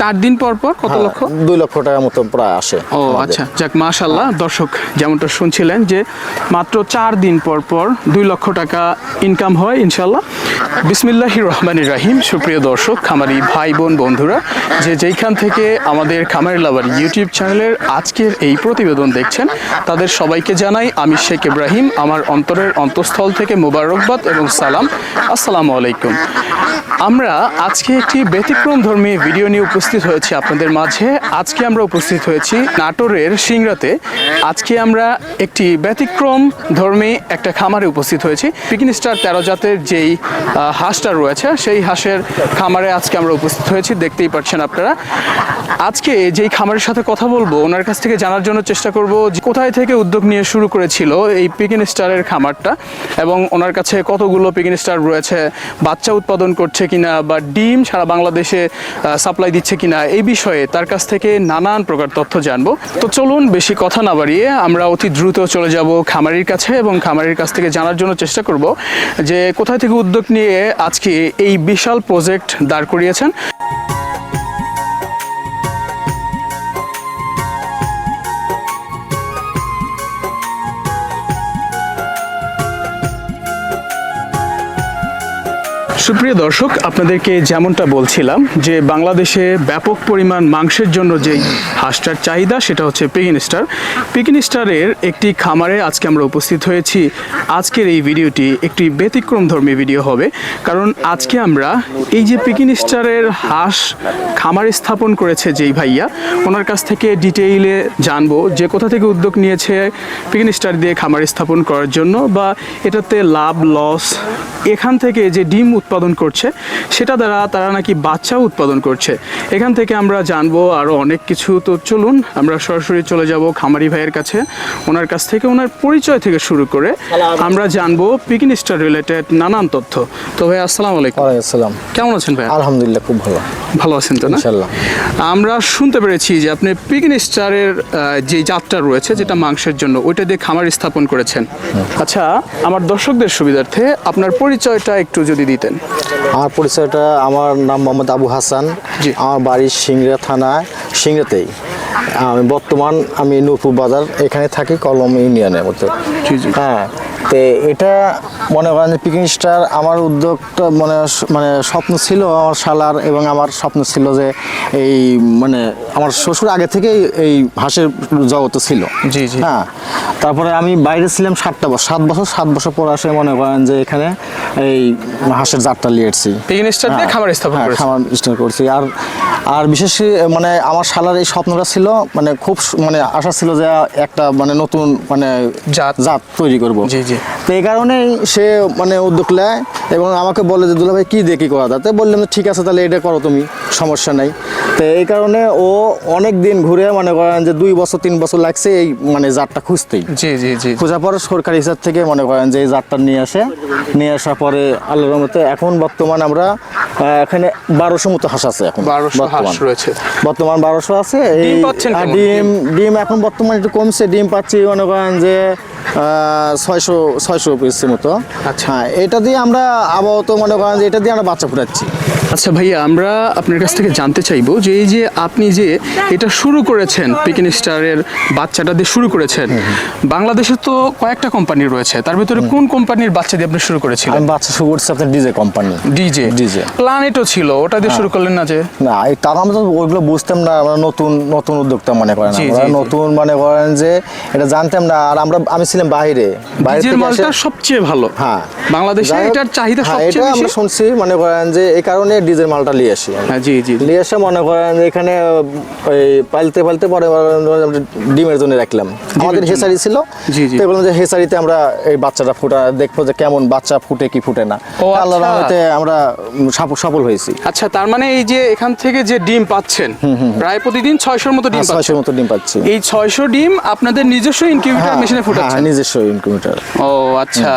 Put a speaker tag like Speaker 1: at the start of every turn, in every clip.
Speaker 1: চার দিন পর পর কত
Speaker 2: হ্যাঁ,
Speaker 1: লক্ষ?
Speaker 2: দুই লক্ষ টাকার মতো প্রায় আসে
Speaker 1: ও আচ্ছা যাক মাশাল্লাহ দর্শক যেমনটা শুনছিলেন যে মাত্র চার দিন পর পর দুই লক্ষ টাকা ইনকাম হয় ইনশাল্লাহ বিসমিল্লাহ রহমানির রাহিম সুপ্রিয় দর্শক খামারি ভাই বোন বন্ধুরা যে যেইখান থেকে আমাদের খামারি লাভার ইউটিউব চ্যানেলের আজকের এই প্রতিবেদন দেখছেন তাদের সবাইকে জানাই আমি শেখ ইব্রাহিম আমার অন্তরের অন্তঃস্থল থেকে মোবারকবাদ এবং সালাম। আসসালামু আলাইকুম। আমরা আজকে একটি ব্যতিক্রম ধর্মী ভিডিও নিয়ে উপস্থিত হয়েছি আপনাদের মাঝে। আজকে আমরা উপস্থিত হয়েছি নাটোরের সিংড়াতে আজকে আমরা একটি ব্যতিক্রম ধর্মী একটা খামারে উপস্থিত হয়েছি। পিকিন স্টার তেরো জাতের যেই হাঁসটা রয়েছে, সেই হাঁসের খামারে আজকে আমরা উপস্থিত হয়েছি। দেখতেই পাচ্ছেন আপনারা। আজকে যেই খামারের সাথে কথা বলব, ওনার কাছ থেকে জানার জন্য চেষ্টা করব কোথায় থেকে উদ্যোগ নিয়ে শুরু করেছিল এই পিকিন স্টারের খামারটা এবং ওনার কাছে কতগুলো পিকিন স্টার রয়েছে, বাচ্চা উৎপাদন করছে কিনা বা ডিম সারা বাংলাদেশে সাপ্লাই দিচ্ছে কিনা এই বিষয়ে তার কাছ থেকে নানান প্রকার তথ্য জানব। তো চলুন বেশি কথা না বাড়িয়ে আমরা অতি দ্রুত চলে যাব খামারির কাছে এবং খামারির কাছ থেকে জানার জন্য চেষ্টা করব যে কোথা থেকে উদ্যোগ নিয়ে আজকে এই বিশাল প্রজেক্ট দাঁড় করিয়েছেন। সুপ্রিয় দর্শক, আপনাদেরকে যেমনটা বলছিলাম যে বাংলাদেশে ব্যাপক পরিমাণ মাংসের জন্য যেই হাঁসটার চাহিদা, সেটা হচ্ছে পিকিন স্টার পিকিন স্টারের একটি খামারে আজকে আমরা উপস্থিত হয়েছি। আজকের এই ভিডিওটি একটি ব্যতিক্রম ধর্মী ভিডিও হবে, কারণ আজকে আমরা এই যে পিকিন স্টারের হাঁস খামারে স্থাপন করেছে যেই ভাইয়া, ওনার কাছ থেকে ডিটেইলে জানব যে কোথা থেকে উদ্যোগ নিয়েছে পিকিন স্টার দিয়ে খামার স্থাপন করার জন্য বা এটাতে লাভ, লস, এখান থেকে যে ডিম উৎপাদন করছে সেটা দ্বারা তারা নাকি বাচ্চা উৎপাদন করছে। এখান থেকে আমরা জানব আরও অনেক কিছু। তো চলুন আমরা সরাসরি চলে যাব খামারি ভাইয়ের কাছে। ওনার কাছ থেকে ওনার পরিচয় থেকে শুরু করে আমরা জানব পিকিন স্টার রিলেটেড নানান তথ্য। তো ভাই আসসালাম আলাইকুম।
Speaker 2: আসসালাম।
Speaker 1: কেমন আছেন ভাই?
Speaker 2: আলহামদুলিল্লাহ খুব ভালো।
Speaker 1: ভালো আছেন তো না? আমরা শুনতে পেরেছি যে আপনি পিকিন স্টারের যে জাতটা রয়েছে যেটা মাংসের জন্য ওইটা দিয়ে খামার স্থাপন করেছেন। আচ্ছা আমার দর্শকদের সুবিধার্থে আপনার পরিচয়টা একটু যদি দিতেন।
Speaker 2: আমার পরিচয়টা আমার নাম মোহাম্মদ আবু হাসান। আমার বাড়ি সিংড়া থানায় সিংড়াতেই। আমি বর্তমান আমি নূরপুর বাজার এখানে থাকি কলম ইউনিয়নের
Speaker 1: জি।
Speaker 2: হ্যাঁ। তো এটা মনে করেন পিকিং স্টার আমার উদ্যোগটা মনে মানে স্বপ্ন ছিল আমার শালার এবং আমার স্বপ্ন ছিল যে এই মানে আমার শ্বশুর আগে থেকেই এই হাঁসের জগতে ছিল।
Speaker 1: জি, জি।
Speaker 2: হ্যাঁ তারপরে আমি বাইরে ছিলাম সাতটা বছর সাত বছর সাত বছর পর আসে মনে করেন যে এখানে এই হাঁসের জাতটা লিয়েছি।
Speaker 1: পিকিন স্টার দিয়ে
Speaker 2: হ্যাঁ,
Speaker 1: খামার স্থাপন
Speaker 2: হ্যাঁ, খামার করছি। আর আর বিশেষ মানে আমার শালার এই স্বপ্নটা ছিল মানে খুব মানে আশা ছিল যে একটা মানে নতুন মানে
Speaker 1: জাত।
Speaker 2: জাত তৈরি করব।
Speaker 1: জি, জি।
Speaker 2: তো এই কারণেই সে মানে উদ্যোগ নেয় এবং আমাকে বলে যে দুলা ভাই কী কী করা যায় তো বললাম ঠিক আছে তাহলে এটা করো তুমি সমস্যা নাই তো এই কারণে ও অনেক দিন ঘুরে মনে করেন যে দুই বছর তিন বছর লাগছে এই মানে জাতটা খুঁজতেই
Speaker 1: জি জি জি
Speaker 2: খোঁজার পরে সরকারি হিসাব থেকে মনে করেন যে এই জাতটা নিয়ে আসে নিয়ে আসার পরে আল্লাহর রহমতে এখন বর্তমান আমরা এখানে বারোশো মতো হাঁস আছে এখন বর্তমান।
Speaker 1: রয়েছে।
Speaker 2: বর্তমান বারোশো আছে এই?
Speaker 1: ডিম
Speaker 2: ডিম এখন বর্তমানে একটু কমছে ডিম পাচ্ছি মনে করেন যে ছয়শো ছয়শো পিসের মতো
Speaker 1: আচ্ছা।
Speaker 2: হ্যাঁ এটা দিয়ে আমরা আপাতত মনে করেন যে এটা দিয়ে আমরা বাচ্চা ফুটাচ্ছি
Speaker 1: আচ্ছা ভাইয়া আমরা আপনার কাছ থেকে জানতে চাইব যে এই যে আপনি যে এটা শুরু করেছেন পিকিন স্টারের বাচ্চাটা দিয়ে শুরু করেছেন বাংলাদেশে তো কয়েকটা কোম্পানি রয়েছে তার ভিতরে কোন কোম্পানির বাচ্চা দিয়ে আপনি শুরু করেছিলেন?
Speaker 2: আমি বাচ্চা শুরু করছি আপনার ডিজে কোম্পানি
Speaker 1: ডিজে
Speaker 2: ডিজে।
Speaker 1: প্ল্যানেটও ছিল ওটা দিয়ে শুরু করলেন না যে?
Speaker 2: না এই তার আমরা তো ওইগুলো বুঝতাম না আমরা নতুন নতুন উদ্যোক্তা মনে করেন আমরা। নতুন মনে করেন যে এটা জানতাম না আর আমরা আমি ছিলাম বাইরে। বাইরে
Speaker 1: ডিজের
Speaker 2: থেকে
Speaker 1: মালটা সবচেয়ে ভালো।
Speaker 2: হ্যাঁ।
Speaker 1: বাংলাদেশে এটার চাহিদা
Speaker 2: হ্যাঁ,
Speaker 1: সবচেয়ে
Speaker 2: এটা আমরা শুনছি মনে করেন যে এই কারণে ডিজেল মালটা নিয়ে আসি
Speaker 1: হ্যাঁ জি জি।
Speaker 2: নিয়ে এসে মনে করেন এখানে ওই পালতে পালতে পরে ডিমের জন্য রাখলাম। আমাদের। হেসারি ছিল।
Speaker 1: জি, জি।
Speaker 2: তো বললাম যে হেসারিতে আমরা এই বাচ্চাটা ফুটা দেখব যে কেমন বাচ্চা ফুটে কি ফুটে না। আল্লাহ
Speaker 1: আচ্ছা।
Speaker 2: রহমতে আমরা সফল হয়েছি।
Speaker 1: আচ্ছা তার মানে এই যে এখান থেকে যে ডিম পাচ্ছেন প্রায় প্রতিদিন ছয়শোর মতো ডিম পাচ্ছেন।
Speaker 2: ছয়শোর মতো ডিম পাচ্ছি।
Speaker 1: এই ছয়শো ডিম আপনাদের নিজস্ব ইনকিউবেটর মেশিনে
Speaker 2: হ্যাঁ,
Speaker 1: ফুটাচ্ছেন
Speaker 2: নিজস্ব ইনকিউবেটর।
Speaker 1: ও আচ্ছা।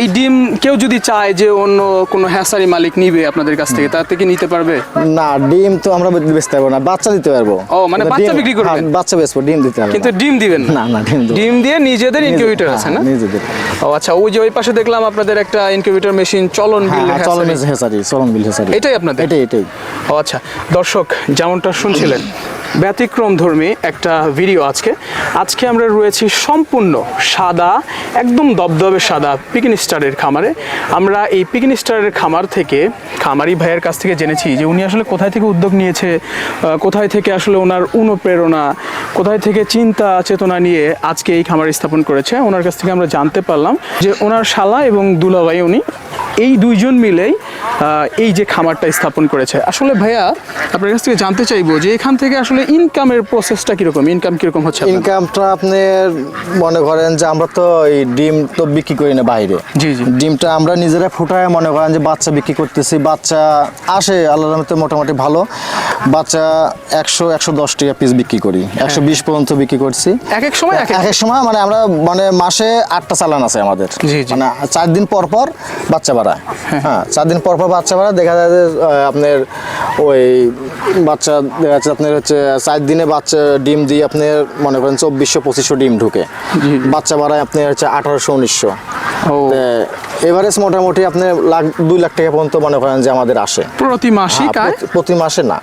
Speaker 1: এই ডিম কেউ যদি চায় যে অন্য কোনো হ্যাসারি মালিক নিবে আপনাদের কাছ থেকে তাতে কি নিতে পারবে?
Speaker 2: না ডিম তো আমরা বেচতে পারব না বাচ্চা দিতে পারব।
Speaker 1: ও, মানে বাচ্চা বিক্রি করবেন?
Speaker 2: হ্যাঁ, বাচ্চা বেচবো ডিম দিতে পারব
Speaker 1: কিন্তু ডিম দিবেন
Speaker 2: না? না ডিম।
Speaker 1: ডিম দিয়ে নিজেদের ইনকিউবেটর আছে না?
Speaker 2: হ্যাঁ, নিজেদের।
Speaker 1: ও আচ্ছা ওই যে ওই পাশে দেখলাম আপনাদের একটা ইনকিউবেটর মেশিন চলন
Speaker 2: হ্যাঁ
Speaker 1: বিল
Speaker 2: হ্যাঁ, চলন হেসারি চলন বিল হ্যাঁ
Speaker 1: এটাই আপনাদের?
Speaker 2: এটাই এটাই।
Speaker 1: ও আচ্ছা দর্শক যেমনটা শুনছিলেন ব্যতিক্রম ধর্মী একটা ভিডিও আজকে। আজকে আমরা রয়েছি সম্পূর্ণ সাদা, একদম দবদবে সাদা পিকিন স্টারের খামারে। আমরা এই পিকিন স্টারের খামার থেকে, খামারি ভাইয়ের কাছ থেকে জেনেছি যে উনি আসলে কোথায় থেকে উদ্যোগ নিয়েছে কোথায় থেকে আসলে ওনার অনুপ্রেরণা, কোথায় থেকে চিন্তা, চেতনা নিয়ে আজকে এই খামার স্থাপন করেছে। ওনার কাছ থেকে আমরা জানতে পারলাম যে ওনার শালা এবং দুলাভাই উনি এই দুইজন মিলেই এই যে খামারটা স্থাপন করেছে। আসলে ভাইয়া, আপনার কাছ থেকে জানতে চাইব যে এখান থেকে আসলে ইনকামের প্রসেসটা কীরকম? ইনকাম কীরকম হচ্ছে
Speaker 2: ইনকামটা আপনি মনে করেন যে আমরা তো এই ডিম তো বিক্রি করি না বাইরে।
Speaker 1: জি, জি।
Speaker 2: ডিমটা আমরা নিজেরা ফুটায় মনে করেন যে বাচ্চা বিক্রি করতেছি। বাচ্চা আসে আল্লাহ রহমতে মোটামুটি ভালো। বাচ্চা একশো একশো দশ টাকা পিস বিক্রি করি। একশো বিশ পর্যন্ত বিক্রি করছি।
Speaker 1: এক এক সময় এক এক?
Speaker 2: সময় মানে আমরা মানে মাসে আটটা চালান আছে আমাদের। মানে চার দিন পর পর বাচ্চা বাড়ায়। হ্যাঁ। চার দিন পর পর বাচ্চা বাড়ায়। দেখা যায় যে আপনার ওই বাচ্চা দেখা যাচ্ছে আপনার হচ্ছে চার দিনে বাচ্চা ডিম দিয়ে আপনি মনে করেন চব্বিশশো পঁচিশশো ডিম ঢুকে। বাচ্চা বাড়ায় আপনার হচ্ছে আঠারোশো উনিশশো। এভারেজ মোটামুটি আপনি লাখ দুই লাখ টাকা পর্যন্ত মনে করেন যে আমাদের আসে।
Speaker 1: প্রতি মাসিক
Speaker 2: হ্যাঁ, প্রতি মাসে না।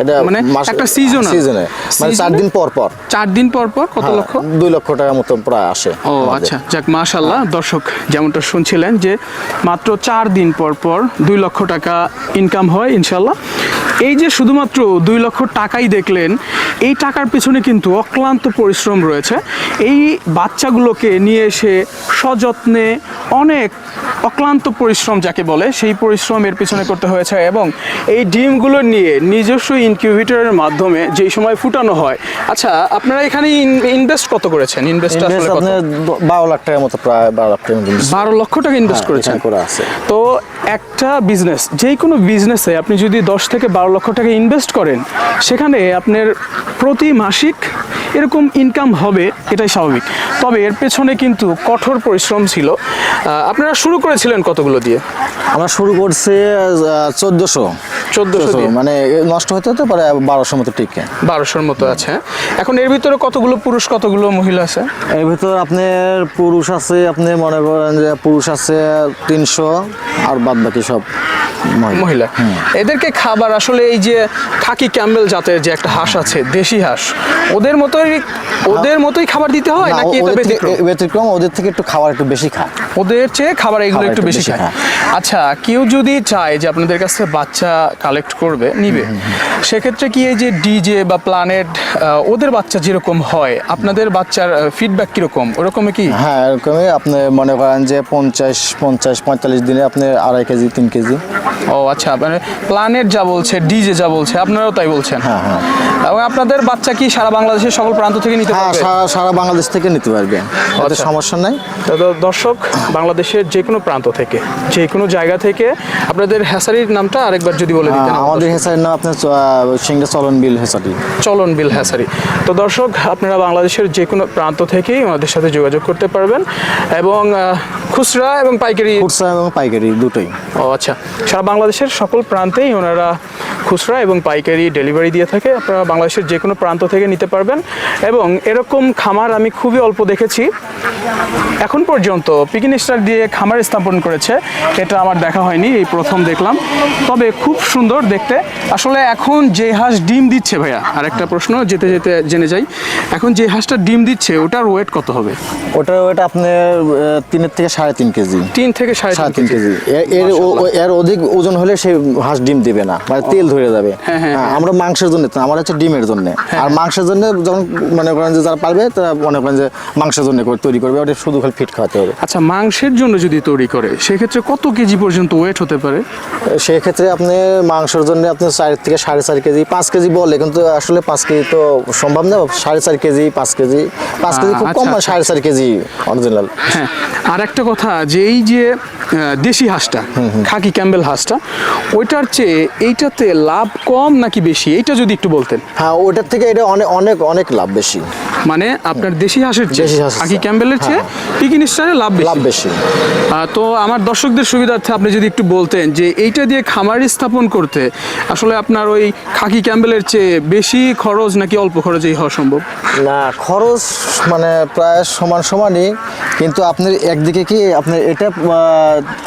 Speaker 2: এটা
Speaker 1: মানে একটা?
Speaker 2: সিজনে মানে চার দিন পর পর।
Speaker 1: চার দিন পর পর? কত
Speaker 2: হ্যাঁ,
Speaker 1: লক্ষ?
Speaker 2: দুই লক্ষ টাকা মতো প্রায় আসে
Speaker 1: ও আচ্ছা। যাক মাশাল্লাহ দর্শক যেমনটা শুনছিলেন যে মাত্র চার দিন পর পর দুই লক্ষ টাকা ইনকাম হয় ইনশাল্লাহ এই যে শুধুমাত্র দুই লক্ষ টাকাই দেখলেন এই টাকার পিছনে কিন্তু অক্লান্ত পরিশ্রম রয়েছে। এই বাচ্চাগুলোকে নিয়ে এসে সযত্নে অনেক অক্লান্ত পরিশ্রম যাকে বলে সেই পরিশ্রমের পিছনে করতে হয়েছে এবং এই ডিমগুলো নিয়ে নিজস্ব ইনকিউবেটরের মাধ্যমে যেই সময় ফুটানো হয়। আচ্ছা আপনারা এখানে ইনভেস্ট কত করেছেন? ইনভেস্ট আসলে কত?
Speaker 2: আপনার দ- বারো লাখ টাকার মতো প্রায় বারো লাখ টাকা মতো invest
Speaker 1: বারো লক্ষ টাকা ইনভেস্ট
Speaker 2: হ্যাঁ,
Speaker 1: করেছেন।
Speaker 2: করা আছে।
Speaker 1: তো একটা বিজনেস যে কোনো বিজনেসে আপনি যদি দশ থেকে বারো লক্ষ টাকা ইনভেস্ট করেন সেখানে আপনার প্রতি মাসিক এরকম ইনকাম হবে এটাই স্বাভাবিক। তবে এর পেছনে কিন্তু কঠোর পরিশ্রম ছিল। আপনারা শুরু করেছিলেন কতগুলো দিয়ে?
Speaker 2: আমরা শুরু করছি চোদ্দশো।
Speaker 1: 1400
Speaker 2: মানে নষ্ট হতে হতে পারে বারোশো মতো টিকে
Speaker 1: বারোশোর মতো আছে। এখন এর ভিতরে কতগুলো পুরুষ কতগুলো মহিলা আছে?
Speaker 2: এর ভিতর আপনার পুরুষ আছে আপনি মনে করেন যে পুরুষ আছে তিনশো আর বাদ বাকি সব মহিলা।
Speaker 1: এদেরকে খাবার আসলে এই যে খাকি ক্যাম্বেল জাতের যে একটা হাঁস আছে দেশি হাঁস ওদের মতোই ওদের মতোই খাবার দিতে হয়
Speaker 2: না,
Speaker 1: নাকি এটা ব্যতিক্রম?
Speaker 2: ওদের থেকে একটু খাবার একটু বেশি খায়।
Speaker 1: ওদের চেয়ে খাবার এগুলো একটু বেশি খায়।
Speaker 2: খায়।
Speaker 1: আচ্ছা কেউ যদি চায় যে আপনাদের কাছ থেকে বাচ্চা কালেক্ট করবে নিবে। সেক্ষেত্রে কি এই যে ডিজে বা প্ল্যানেট ওদের বাচ্চা যেরকম হয় আপনাদের বাচ্চার ফিডব্যাক কীরকম? ওরকমই কি?
Speaker 2: হ্যাঁ এরকমই আপনি মনে করেন যে পঞ্চাশ পঞ্চাশ পঁয়তাল্লিশ দিনে আপনি আড়াই কেজি তিন কেজি।
Speaker 1: ও আচ্ছা। মানে প্ল্যানেট যা বলছে ডিজে যা বলছে আপনারাও তাই বলছেন?
Speaker 2: হ্যাঁ, হ্যাঁ।
Speaker 1: এবং আপনাদের বাচ্চা কি সারা বাংলাদেশের সকল প্রান্ত থেকে নিতে
Speaker 2: হ্যাঁ
Speaker 1: পারবে?
Speaker 2: সারা সারা বাংলাদেশ থেকে নিতে পারবে। ওদের
Speaker 1: আচ্ছা।
Speaker 2: সমস্যা নাই।
Speaker 1: তো দর্শক বাংলাদেশের যে কোনো প্রান্ত থেকে যে কোনো জায়গা থেকে আপনাদের হ্যাসারির নামটা আরেকবার যদি বলে দিতেন
Speaker 2: আহ, আমাদের হেসারির নাম আপনার সিংড়া চলন বিল হেসারি।
Speaker 1: চলন বিল হ্যাসারি তো দর্শক আপনারা বাংলাদেশের যে কোনো প্রান্ত থেকেই ওনাদের সাথে যোগাযোগ করতে পারবেন। এবং খুচরা এবং পাইকারি
Speaker 2: খুচরা এবং পাইকারি দুটোই।
Speaker 1: ও আচ্ছা। সারা বাংলাদেশের সকল প্রান্তেই ওনারা খুচরা এবং পাইকারি ডেলিভারি দিয়ে থাকে। আপনারা বাংলাদেশের যে কোনো প্রান্ত থেকে নিতে পারবেন। এবং এরকম খামার আমি খুবই অল্প দেখেছি। এখন পর্যন্ত পিকিন স্টার দিয়ে খামার স্থাপন করেছে। এটা আমার দেখা হয়নি এই প্রথম দেখলাম। তবে খুব সুন্দর দেখতে। আসলে এখন যে হাঁস ডিম দিচ্ছে ভাইয়া আর একটা প্রশ্ন যেতে যেতে জেনে যাই। এখন যে হাঁসটা ডিম দিচ্ছে ওটার ওয়েট কত হবে?
Speaker 2: ওটা ওটা আপনার তিনের থেকে সাড়ে তিন কেজি।
Speaker 1: তিন থেকে সাড়ে
Speaker 2: সাড়ে
Speaker 1: তিন
Speaker 2: কেজি। এর- এর অধিক ওজন হলে সে হাঁস ডিম দিবে না মানে তেল ধরে যাবে।
Speaker 1: হ্যাঁ, হ্যাঁ,
Speaker 2: হ্যাঁ, আমরা মাংসের জন্য আমার হচ্ছে ডিমের জন্য। আর মাংসের জন্য যখন মনে করেন যে যারা পারবে তারা মনে করেন যে মাংসের জন্য করে- তৈরি করবে ওটা শুধু খালি ফিট খাওয়াতে হবে।
Speaker 1: আচ্ছা মাংসের জন্য যদি তৈরি করে সেক্ষেত্রে কত কেজি পর্যন্ত ওয়েট হতে পারে?
Speaker 2: সেই ক্ষেত্রে আপনি মাংসের জন্য আপনি চার থেকে সাড়ে চার কেজি পাঁচ কেজি বলে কিন্তু আসলে পাঁচ কেজি তো সম্ভব না সাড়ে চার কেজি পাঁচ কেজি পাঁচ কেজি খুব কম
Speaker 1: আচ্ছা,
Speaker 2: সাড়ে চার কেজি অরিজিনাল
Speaker 1: হ্যাঁ আর একটা কথা যে এই যে দেশি হাঁসটা খাকি ক্যাম্বেল হাঁসটা ওইটার চেয়ে এইটাতে লাভ কম নাকি বেশি? এইটা যদি একটু বলতেন।
Speaker 2: হ্যাঁ ওইটার থেকে এটা অনেক অনেক অনেক লাভ বেশি।
Speaker 1: মানে আপনার দেশি হাঁসের চেয়ে খাকি
Speaker 2: চেয়ে।
Speaker 1: ক্যাম্বেলের চেয়ে পিকিন স্টারে লাভ বেশি।
Speaker 2: লাভ বেশি।
Speaker 1: তো আমার দর্শকদের সুবিধার্থে আপনি যদি একটু বলতেন যে এইটা দিয়ে খামার স্থাপন করতে আসলে আপনার ওই খাকি ক্যাম্বেলের চেয়ে বেশি খরচ নাকি অল্প খরচেই হওয়া সম্ভব?
Speaker 2: না খরচ মানে প্রায় সমান সমানই কিন্তু আপনার একদিকে কি আপনার এটা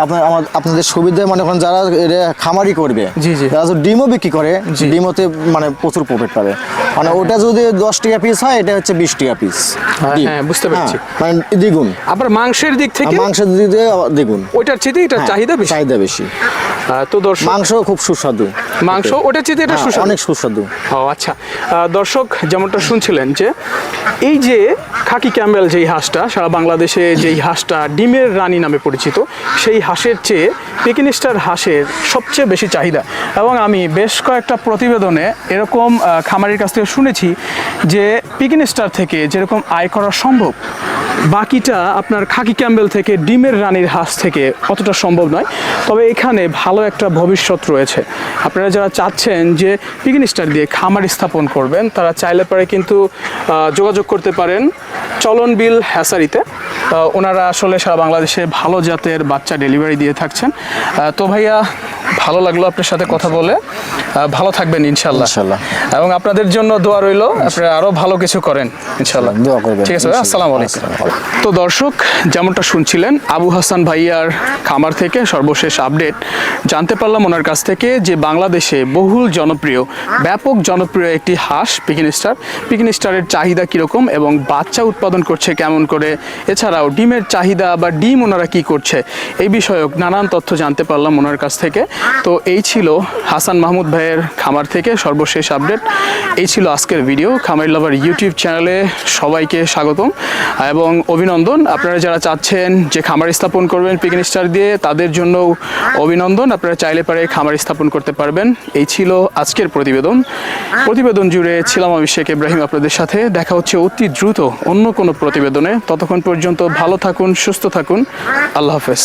Speaker 2: আপনার আমার আপনাদের সুবিধা মানে করেন যারা এটা খামারি করবে
Speaker 1: জি, জি।
Speaker 2: যারা যদি ডিমও বিক্রি করে ডিমোতে মানে প্রচুর প্রফিট পাবে। মানে ওটা যদি দশ টাকা পিস হয় এটা হচ্ছে বিশ টাকা পিস
Speaker 1: হ্যাঁ, বুঝতে পেরেছি।
Speaker 2: মানে দ্বিগুণ।
Speaker 1: আবার মাংসের দিক থেকে?
Speaker 2: মাংসের দিক আবার দ্বিগুণ।
Speaker 1: ওইটার চেয়ে এটা
Speaker 2: হ্যাঁ,
Speaker 1: চাহিদা বেশি?
Speaker 2: চাহিদা বেশি।
Speaker 1: তো দর্শক
Speaker 2: মাংস খুব সুস্বাদু।
Speaker 1: মাংস ওটার চেয়ে এটা
Speaker 2: হ্যাঁ,
Speaker 1: সুস্বাদু?
Speaker 2: অনেক সুস্বাদু।
Speaker 1: ও আচ্ছা। দর্শক যেমনটা শুনছিলেন যে এই যে খাকি ক্যাম্বেল যেই হাঁসটা সারা বাংলাদেশে যেই হাঁসটা ডিমের রানী নামে পরিচিত সেই হাঁসের চেয়ে পিকিনিস্টার হাঁসের সবচেয়ে বেশি চাহিদা। এবং আমি বেশ কয়েকটা প্রতিবেদনে এরকম খামারের কাছ থেকে শুনেছি যে পিকিনিস্টার থেকে যেরকম আয় করা সম্ভব বাকিটা আপনার খাকি ক্যাম্বেল থেকে, ডিমের রানীর হাঁস থেকে অতটা সম্ভব নয়। তবে এখানে ভালো একটা ভবিষ্যৎ রয়েছে। আপনারা যারা চাচ্ছেন যে পিগিন স্টার দিয়ে খামার স্থাপন করবেন, তারা চাইলে পরে কিন্তু যোগাযোগ করতে পারেন চলন বিল হ্যাসারিতে ওনারা আসলে সারা বাংলাদেশে ভালো জাতের বাচ্চা ডেলিভারি দিয়ে থাকছেন। তো ভাইয়া, ভালো লাগল আপনার সাথে কথা বলে। ভালো থাকবেন ইনশাল্লাহ। এবং আপনাদের জন্য দোয়া রইল আপনারা আরও ভালো কিছু করেন ইনশাল্লাহ
Speaker 2: দোয়া করবেন
Speaker 1: ঠিক আছে ভাই, আসসালামু আলাইকুম। তো দর্শক যেমনটা শুনছিলেন আবু হাসান ভাইয়ার খামার থেকে সর্বশেষ আপডেট। জানতে পারলাম ওনার কাছ থেকে যে বাংলাদেশে বহুল জনপ্রিয় ব্যাপক জনপ্রিয় একটি হাঁস পিকিন স্টার পিকিন স্টারের চাহিদা কীরকম এবং বাচ্চা উৎপাদন করছে কেমন করে? এছাড়াও ডিমের চাহিদা বা ডিম ওনারা কি করছে? এই বিষয়ক নানান তথ্য জানতে পারলাম ওনার কাছ থেকে। তো এই ছিল হাসান মাহমুদ ভাইয়ের খামার থেকে সর্বশেষ আপডেট। এই ছিল আজকের ভিডিও। খামার লাভার ইউটিউব চ্যানেলে সবাইকে স্বাগতম এবং অভিনন্দন। আপনারা যারা চাচ্ছেন যে খামার স্থাপন করবেন পিকনিক স্টার দিয়ে, তাদের জন্য অভিনন্দন। আপনারা চাইলে পারে খামার স্থাপন করতে পারবেন। এই ছিল আজকের প্রতিবেদন। প্রতিবেদন জুড়ে ছিলাম শেখ ইব্রাহিম আপনাদের সাথে। দেখা হচ্ছে অতি দ্রুত অন্য কোনো প্রতিবেদনে। ততক্ষণ পর্যন্ত ভালো থাকুন, সুস্থ থাকুন। আল্লাহ হাফেজ।